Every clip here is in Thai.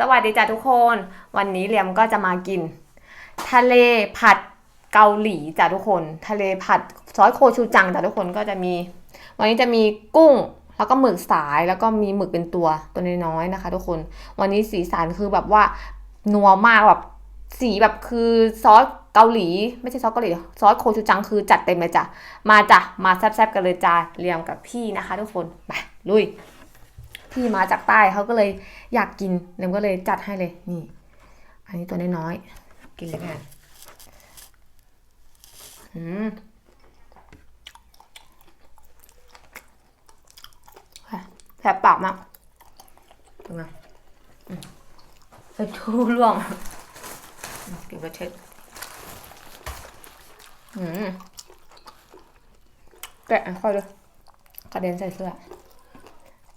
สวัสดีจ้ะทุกคน วันนี้เลียมก็จะมากิน ทะเลผัดเกาหลีจ้ะทุกคน ทะเลผัดซอสโคชูจังจ้ะทุกคนก็จะมี วันนี้จะมีกุ้งแล้วก็หมึกสายแล้วก็มีหมึกเป็นตัวตัวน้อยๆนะคะ ทุกคน วันนี้สีสันคือแบบว่านัวมากแบบสีแบบคือซอสเกาหลี ไม่ใช่ซอสเกาหลีซอสโคชูจังคือจัดเต็มเลยจ้ะมาจ้ะมาแซ่บๆกันเลยจ้ะเรียมกับพี่นะคะ ทุกคนไปลุย พี่มาจากใต้เขาก็เลยอยากกินเนมก็เลยจัดให้เลยนี่ อันนี้ตัวน้อยๆกินเลยกันอืมแสบปากมากเป็นไงอืมไปทูร่วงอืมเก็บไว้เช็ดอืมแกะค่อยเลยกระเด็นใส่เสื้อ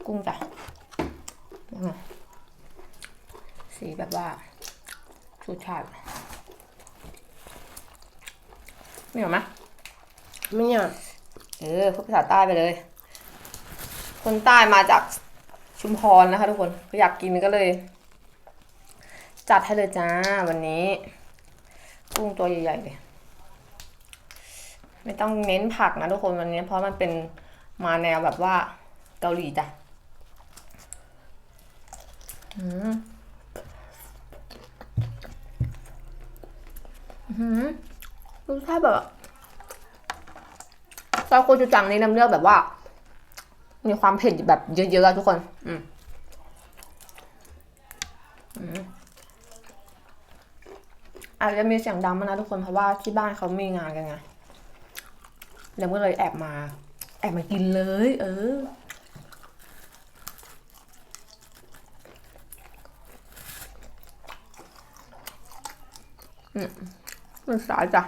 กุ้งจ้ะ สีแบบว่าชูชาติไม่เหรอไหมไม่เนี่ยเออพูดภาษาใต้ไปเลย คนใต้มาจากชุมพรนะคะทุกคนอยากกินก็เลย จัดให้เลยจ้าวันนี้ กุ้งตัวใหญ่ๆเลยไม่ต้องเน้นผักนะทุกคนวันนี้เพราะมันเป็นมาแนวแบบว่าเกาหลีจ้ะ อืมอือหือรสชาติแบบซอยโคจูจังนี่น้ำเลือกแบบว่า มีความเผ็ดแบบเยอะๆอะทุกคนอืมอืมอาจจะมีเสียงดังมานะทุกคนเพราะว่าที่บ้านเขามีงานกันไงแล้วก็เลยแอบมา แอบมากินเลย เออ มันสายจ้ะ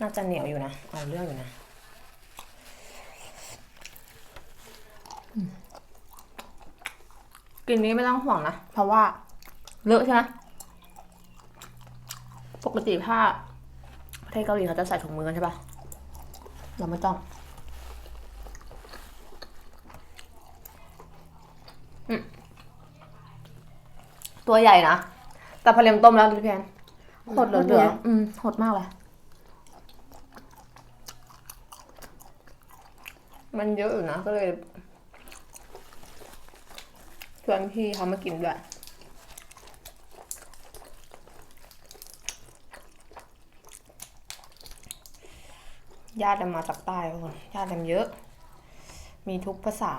น่าจะเหนียวอยู่นะ เอาเรื่องอยู่นะอืมกินนี้ไม่ต้องห่วงนะ เพราะว่าเลอะใช่ไหมปกติถ้าประเทศเกาหลีเขาจะใส่ถุงมือกันใช่ปะเราไม่ต้อง ตัวใหญ่นะ แต่พอเลียมต้มแล้วพี่แพนหดเหลือๆอืมหดมากเลย มันเยอะอยู่นะ ก็เลยชวนพี่เขามากินด้วยญาติเรามาจากใต้ทุกคนญาติเราเยอะ มีทุกภาษา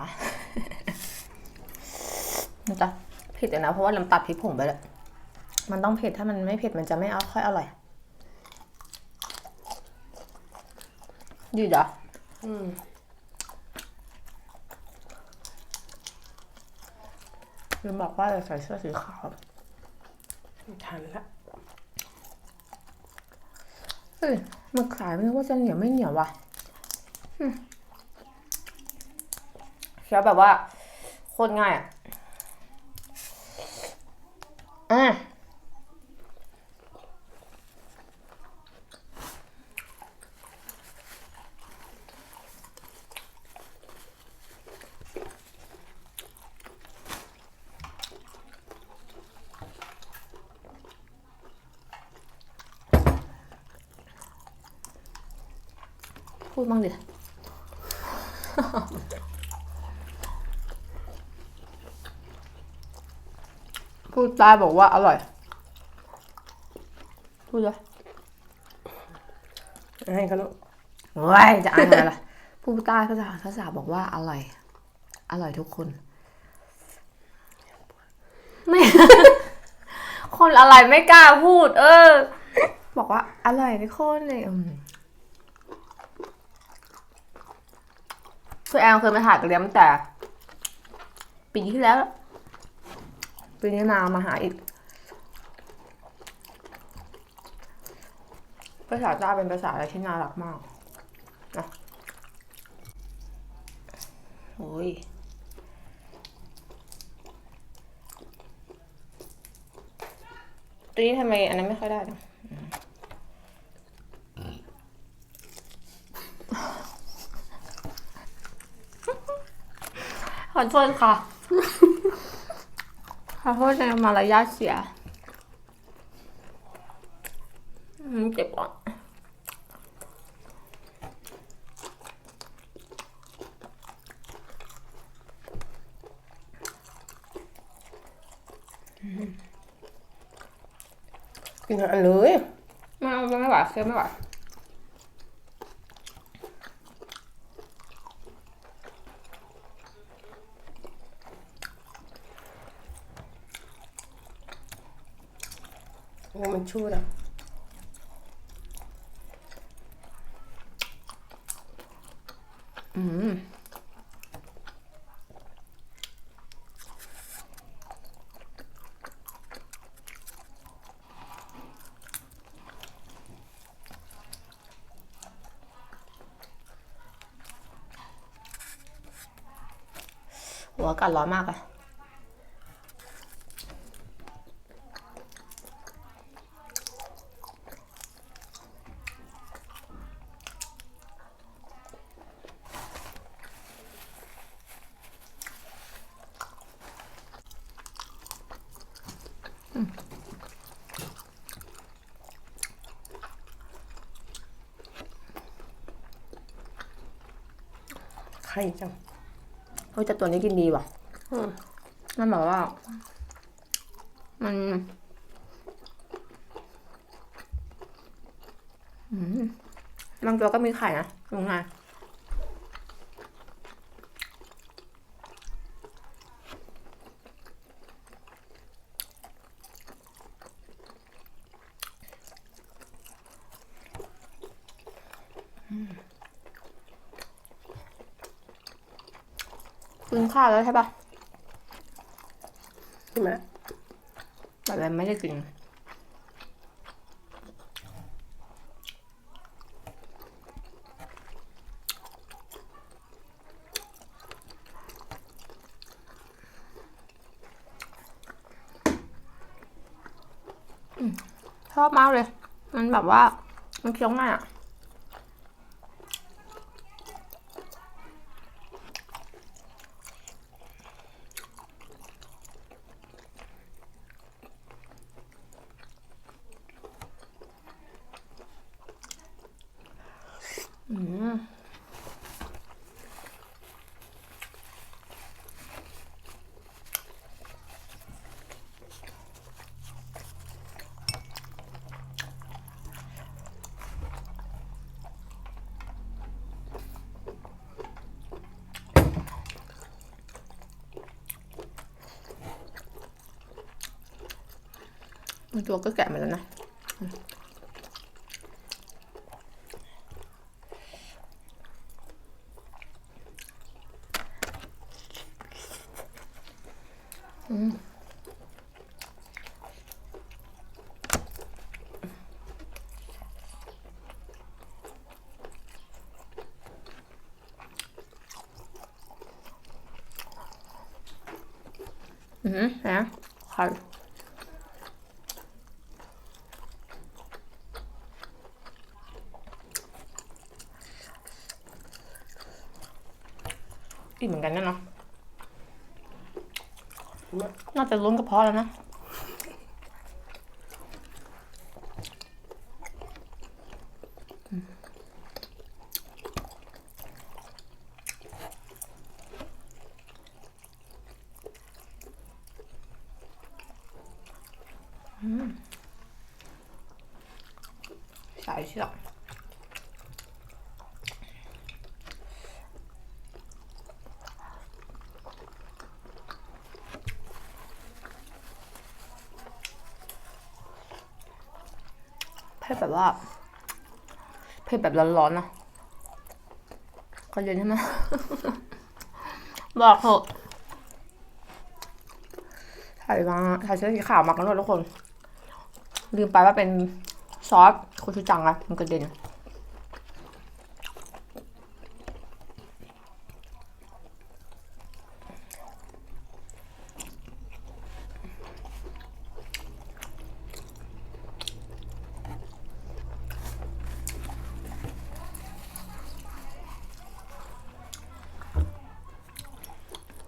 มันจะเผ็ดอยู่นะ เพราะว่าลำตัดพริกผงไปแล้วมันต้องเผ็ดถ้ามันไม่เผ็ดมันจะไม่เอาค่อยอร่อยดีจ้ะอืมลืมบอกว่าจะใส่เสื้อสีขาวทันละเฮ้ยหมึกสายไม่รู้ว่าจะเหนียวไม่เหนียวว่ะอืมเคี้ยวแบบว่าโคตรง่ายอะอะ พูดบ้างดิพูดใต้บอกว่าอร่อย พูดเลยให้เขาลูกเว้ยจะอ่านอะไรล่ะพูดใต้ภาษาภาษาบอกว่าอร่อย อร่อยทุกคน ไม่ คนอะไรไม่กล้าพูด เออ บอกว่าอร่อยทุกคนเลยอืม คือแอนเคยมาถ่ายกับเลี้ยมแต่ ปีที่แล้ว ปีนี้มามาหาอีก ภาษาใต้เป็นภาษาอะไรที่น่ารักมากนะโอ้ยตีนี้ทำไมอันนั้นไม่ค่อยได้นะ อโทษค่ะ ขอโทษในมารยาทเสียอืมเจ็บอะกินอาหารเลยไม่เอาไม่ไหวเคี้ยวไม่ไหว โอ้มันชูดอะอืมหัวอากาศร้อนมากอะ ไข่จังเฮ้ยแต่ตัวนี้กินดีว่ะมันแบบว่า มันอืมบางตัวก็มีไข่นะตรงไง กินข้าวแล้วใช่ปะใช่ไหมแต่เราไม่ได้กินอืมชอบมากเลย มันแบบว่า มันเคี้ยวง่ายอะ ตัวก็แกะมาแล้วนะ อือหือนะไข่ อิ่มเหมือนกันนะเนาะใช่ไหมน่าจะล้นกระเพาะแล้วนะสายเชือก ผ็ดแบบว่าเผ็ดแบบร้อนๆนะก็เย็นใช่ไหมบอกเถอะใส่มาใส่เสื้อสีขาวมากันด้วยทุกคน ลืมไปว่าเป็นซอสโคชูจังอะมันกระเด็น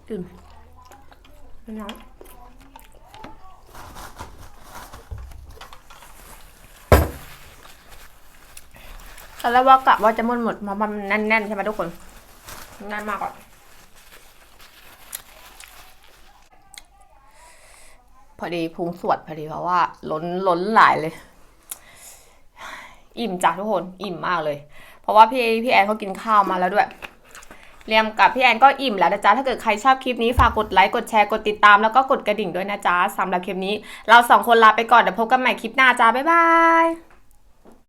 ดื่มไม่น้อยตอนแรกว่ากะว่าจะหมดหมดมามันแน่นๆใช่ไหมทุกคนแน่นมากก่อนพอดีพุงสวดพอดีเพราะว่า ล้นล้นหลายเลย อิ่มจ้ะทุกคน อิ่มมากเลย เพราะว่าพี่พี่แอนเขากินข้าวมาแล้วด้วย เรียมกับพี่แอนก็อิ่มแล้วนะจ๊ะ ถ้าเกิดใครชอบคลิปนี้ฝากกดไลค์ กดแชร์ กดติดตาม แล้วก็กดกระดิ่งด้วยนะจ๊ะสำหรับคลิปนี้ เราสองคนลาไปก่อนเดี๋ยวพบกันใหม่คลิปหน้าจ้า บ๊ายบาย